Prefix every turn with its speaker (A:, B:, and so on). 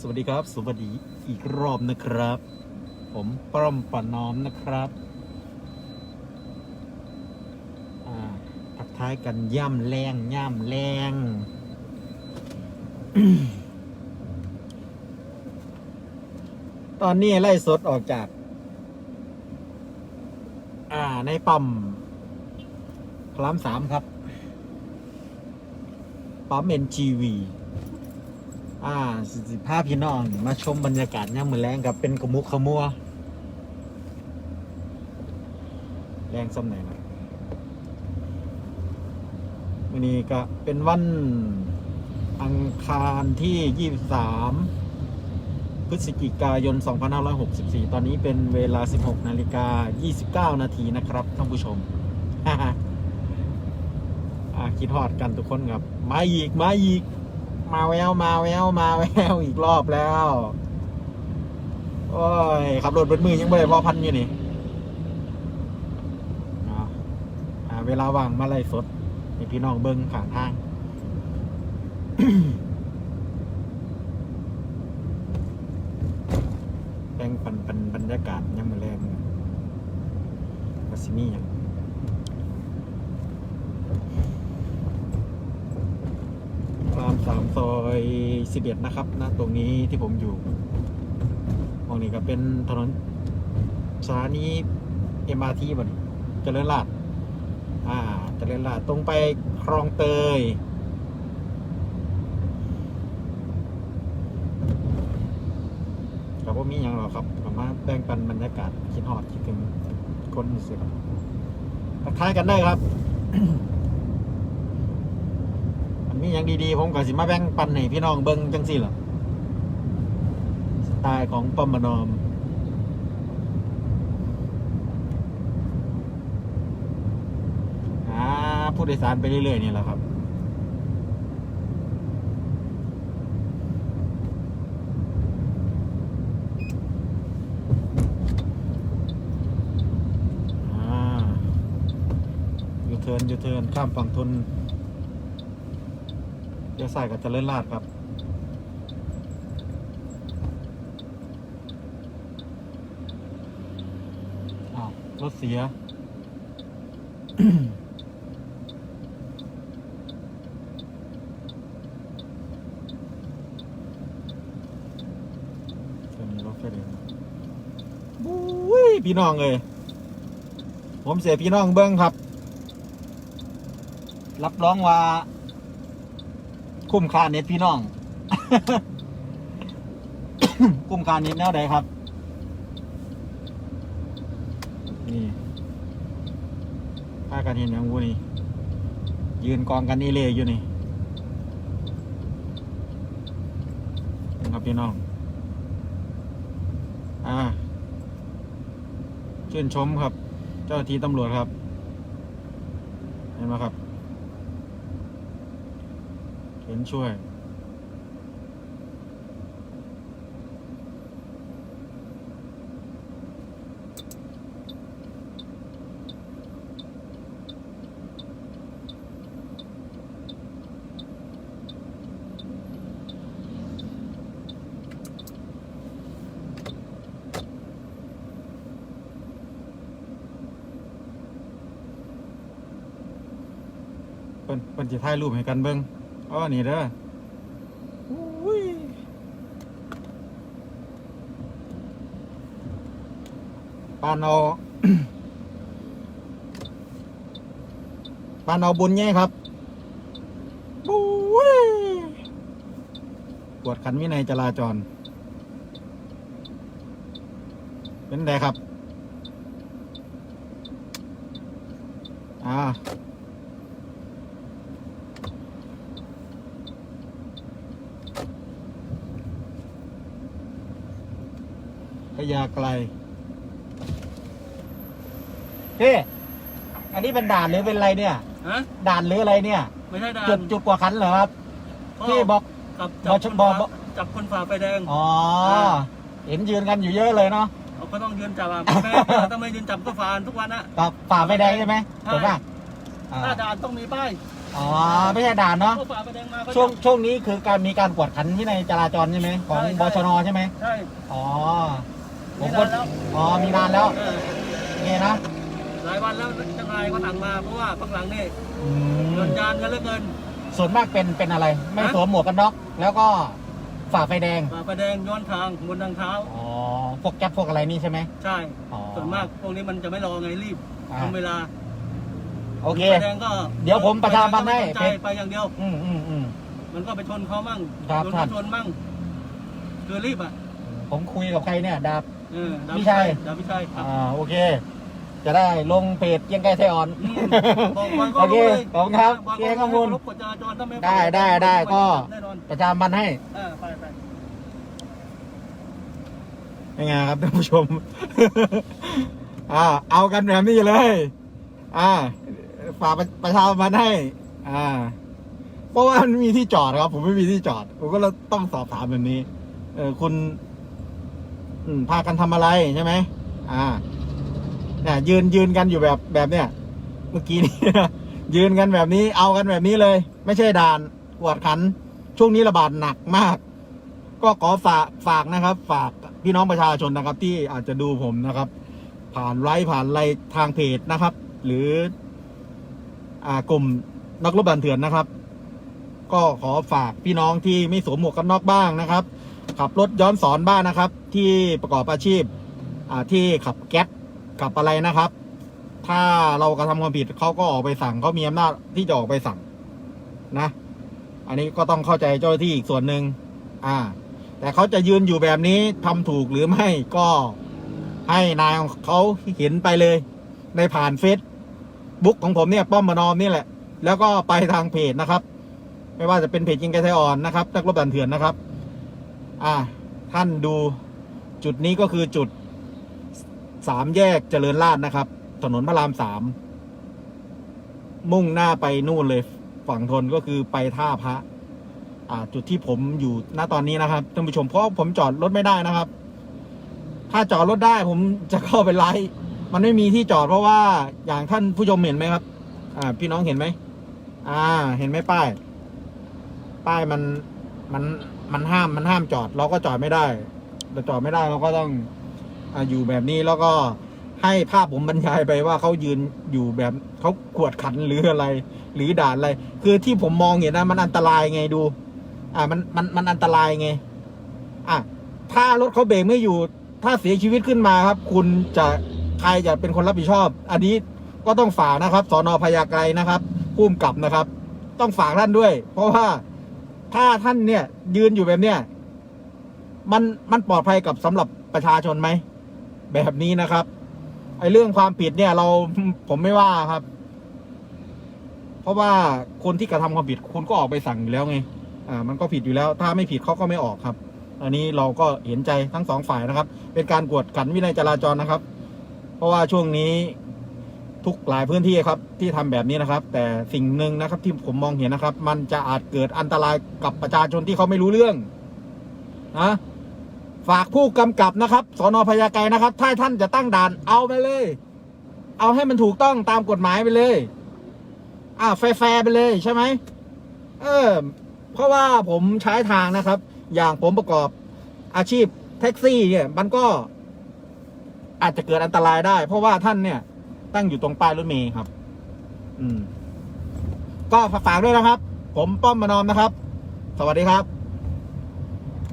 A: สวัสดีครับ สวัสดีอีกรอบนะครับ ผมป้อมปะน้อมนะครับอ่าทักทายกันย่ำแรงย่ำแรงตอนนี้ไล่สดออกจาก อ่าในปั๊มพระรามสามครับ ปั๊มเอ่าสิภาพพี่น้องมาชมบรรยากาศย่ามมือแรงกับเป็นกระมุกขมัว แรงสำไหนนะวันนี้ก็เป็นวันอังคารที่ 23 พฤศจิกายน 2564 ตอนนี้เป็นเวลา 16 นาฬิกา 29 นาทีนะครับท่านผู้ชมคิดฮอดกันทุกคนครับ มาอีก มาอีก มาแววมาแววมาแววอีกรอบแล้ว โอ้ยขับรถเบิดมือยังไม่ได้พอพันอยู่นี่เอาอ่าเวลาว่างมาไล่สดให้พี่น้องเบิ้งข้างทางแบ่งปันปันบรรยากาศยังมือแรงวัสิมีอย่าง สามซอยสิบเอ็ดนะครับนะตรงนี้ที่ผมอยู่ตรงนี้ก็เป็นถนนสถานีเอ็มอาร์ทีบ่นเจริญราษฎร์อ่าเจริญราษฎร์ตรงไปคลองเตยครับว่ามีอย่างหรอครับผมมาแบ่งปันบรรยากาศคิดฮอดคิดถึงคนเสียทักทายกันได้ครับ มีอย่างดีๆ ผมก็สิมาแบ่งปันให้พี่น้องเบิ่งจังสี่ล่ะสไตล์ของปอมบนอมอ่าผู้โดยสารไปเรื่อยๆนี่แหละครับอ่ายูเทิร์นยูเทิร์นข้ามฝั่งทน ยวใส่กับเจริญราดครับอ้าวรถเสีย จะมีรถไฟเดินบุ้ยพี่น้องเลย ผมเสียพี่น้องเบิ้งครับ รับรองว่า คุ้มค่าเน็ตพี่น้อง คุ้มค่าเน็ตแนวใดครับ นี่พากันเห็นอย่างวูนี่ ยืนกองกันนี่เลยอยู่นี่นครับพี่น้อง อ่าชื่นชมครับ เจ้าหน้าที่ตำรวจครับ เห็นไหมครับ เห็นช่วยเปิ้นเปิ้นจะถ่ายรูปให้กันเบิ่ง อ๋อนี่เด้ออุ้ยปานเอาปานเอาบุญแย่ครับบุ้ยกวดขันวินัยจราจร เป็นไงครับ อ่า พญาไกลเฮ้อันนี้เป็นด่านหรือเป็นอะไรเนี่ย
B: ฮะ
A: ด่านหรืออะไรเนี่ย
B: ไม่ใช่ด่าน
A: จุดจุดกว่าขันเหรอครับที่บอก
B: กับ
A: บอ
B: จั
A: ช
B: บบ
A: อ
B: คน
A: บอ
B: ฝ่าจับคนฝ่าไฟแดง
A: อ๋อเห็นยืนกันอยู่เยอะเลยเนาะ
B: เราก็ต้องยืนจับอะแม่ถ้าไม่ยืนจับก็ฝ่าทุกวันอะ
A: กับฝ่าไฟแดงใช่ไหม
B: ใช่
A: ถูกป่ะอ่า
B: ถ้าด่านต้องมีป้าย
A: ออ๋อไม่ใช่ด่านเนาะ
B: ก็ฝ่าไฟแดงมาก็
A: ช่วงช่วงนี้คือการมีการกวดขันที่ในจราจรใช่ไหมของบชนใช่ไหม
B: ใช่
A: อ๋อ ผ
B: มี
A: ม
B: นา
A: ก็
B: นแล้ว
A: อ๋อมีนานแล้ว
B: เออ
A: ไงนะ
B: หลายวันแล้วเจ้านายเขาสั่งมาเพราะว่าข้างหลังนี่
A: อืม
B: เงินยานกันเหลือเกิน
A: ส่วนมากเป็นเป็นอะไร ไม่
B: ฮะ
A: สวมหมวกกันน็อกแล้วก็ฝ่าไฟแดง
B: ฝ่าไฟแดงย้อนทางบนทางเท้า
A: อ๋อพวกแก๊ปพวกอะไรนี่ใช่ไหม
B: ใช่
A: อ๋อ
B: ส่วนมากพวกนี้มันจะไม่รอไงรีบ
A: อ่า
B: ทำเวลา
A: โอเค
B: ไฟแดงก็
A: เดี๋ยวผมประชาสัมพันธ์ให้
B: ไฟแดงก็ไม่สนใจไปอย่างเดียว
A: อืมอืมอืม
B: มันก็ไปชนเขามั่ง
A: ครับ
B: โดน
A: ท่า
B: เขา
A: น
B: ชนมั่งคือรีบอะ
A: ผมคุยกับใครเนี่ยดาบ
B: เออดา
A: พี่ชัย
B: ดาบพี่ชัยครับ
A: อ่าโอเค จะได้ลงเพจเกียงไกรไทยอ่อน
B: อืมบอกมันก็
A: โอเค
B: รู้เลย
A: ขอบคุณครับ
B: บอก
A: เกียงข้อมูล
B: รบกฎจราจรถ้าไม่
A: ได้ได้ได้ก็
B: แน่นอน
A: ประชาสัมพันธ์ให้
B: เออไปไป
A: ยังไงครับท่านผู้ชม อ่า เอากันแบบนี้เลย อ่า ฝากประประชาสัมพันธ์ให้ อ่า เพราะว่ามันมีที่จอดครับ ผมไม่มีที่จอด ผมก็เลยต้องสอบถามแบบนี้ เออคุณ อืมพากันทำอะไรใช่ไหมอ่าเนี่ยยืนยืนกันอยู่แบบแบบเนี้ยเมื่อกี้นี้ยืนกันแบบนี้เอากันแบบนี้เลย ไม่ใช่ด่านกวดขัน ช่วงนี้ระบาดหนักมาก ก็ขอฝากฝากนะครับ ฝากพี่น้องประชาชนนะครับ ที่อาจจะดูผมนะครับ ผ่านไลฟ์ผ่านไลน์ทางเพจนะครับ หรือ อ่ากลุ่มนักรบบันเถื่อนนะครับ ก็ขอฝากพี่น้องที่ไม่สวมหมวกกันน็อกบ้างนะครับ ขับรถย้อนสอนบ้างนะครับ ที่ประกอบอาชีพที่ขับแก๊สขับอะไรนะครับ ถ้าเรากระทำความผิดเขาก็ออกไปสั่งเขามีอำนาจที่จะออกไปสั่งนะ อันนี้ก็ต้องเข้าใจเจ้าหน้าที่อีกส่วนหนึ่งอ่า แต่เขาจะยืนอยู่แบบนี้ทำถูกหรือไม่ก็ให้นายของเขาเห็นไปเลย ในผ่านเฟซบุ๊กของผมเนี่ยป้อมมานอมนี่แหละ แล้วก็ไปทางเพจนะครับ ไม่ว่าจะเป็นเพจยิงไกไทยอ่อนนะครับนักรบดันเถื่อนนะครับ อ่าท่านดูจุดนี้ก็คือจุดสามแยกเจริญราษนะครับ ถนนพระรามสามมุ่งหน้าไปนู่นเลย ฝั่งทนก็คือไปท่าพระ อ่า จุดที่ผมอยู่ณตอนนี้นะครับท่านผู้ชมเพราะผมจอดรถไม่ได้นะครับ ถ้าจอดรถได้ผมจะเข้าไปไลฟ์มันไม่มีที่จอดเพราะว่าอย่างท่านผู้ชมเห็นไหมครับ อ่า พี่น้องเห็นไหมอ่า เห็นไหมป้าย ป้ายมันมัน มันห้ามมันห้ามจอด เราก็จอดไม่ได้เราจอดไม่ได้เราก็ต้องออยู่แบบนี้แล้วก็ให้ภาพผมบรรยายไปว่าเขายืนอยู่แบบเขาขวดขันหรืออะไร หรือด่านอะไร คือที่ผมมองเห็นนะมันอันตรายไงดู อ่ามันมันมันอันตรายไง อะถ้ารถเขาเบรกไม่อยู่ ถ้าเสียชีวิตขึ้นมาครับ คุณจะใครจะเป็นคนรับผิดชอบ อันนี้ก็ต้องฝากนะครับสอนอพญาไกรนะครับพุ่มกลับนะครับ ต้องฝากท่านด้วย เพราะว่า ถ้าท่านเนี่ย ยืนอยู่แบบเนี้ยมันมันปลอดภัยกับสำหรับประชาชนไหมแบบนี้นะครับไอ้เรื่องความผิดเนี่ย เราผมไม่ว่าครับ เพราะว่าคนที่กระทำความผิดคุณก็ออกไปสั่งอยู่แล้วไงอ่า มันก็ผิดอยู่แล้ว ถ้าไม่ผิดเขาก็ไม่ออกครับ อันนี้เราก็เห็นใจทั้งสองฝ่ายนะครับ เป็นการกวดขันวินัยจราจรนะครับ เพราะว่าช่วงนี้ ทุกหลายพื้นที่ครับที่ทำแบบนี้นะครับ แต่สิ่งหนึ่งนะครับที่ผมมองเห็นนะครับ มันจะอาจเกิดอันตรายกับประชาชนที่เขาไม่รู้เรื่องนะฝากผู้กำกับนะครับสอนอพญาไกนะครับ ถ้าท่านจะตั้งด่านเอาไปเลย เอาให้มันถูกต้องตามกฎหมายไปเลย อ่าแฟร์ไปเลยใช่ไหมเออ เพราะว่าผมใช้ทางนะครับ อย่างผมประกอบอาชีพแท็กซี่เนี่ย มันก็อาจจะเกิดอันตรายได้ เพราะว่าท่านเนี่ย ตั้งอยู่ตรงป้ายรถเมย์ครับ อืม ก็ฝากด้วยนะครับ ผมป้อมมานอมนะครับ สวัสดีครับ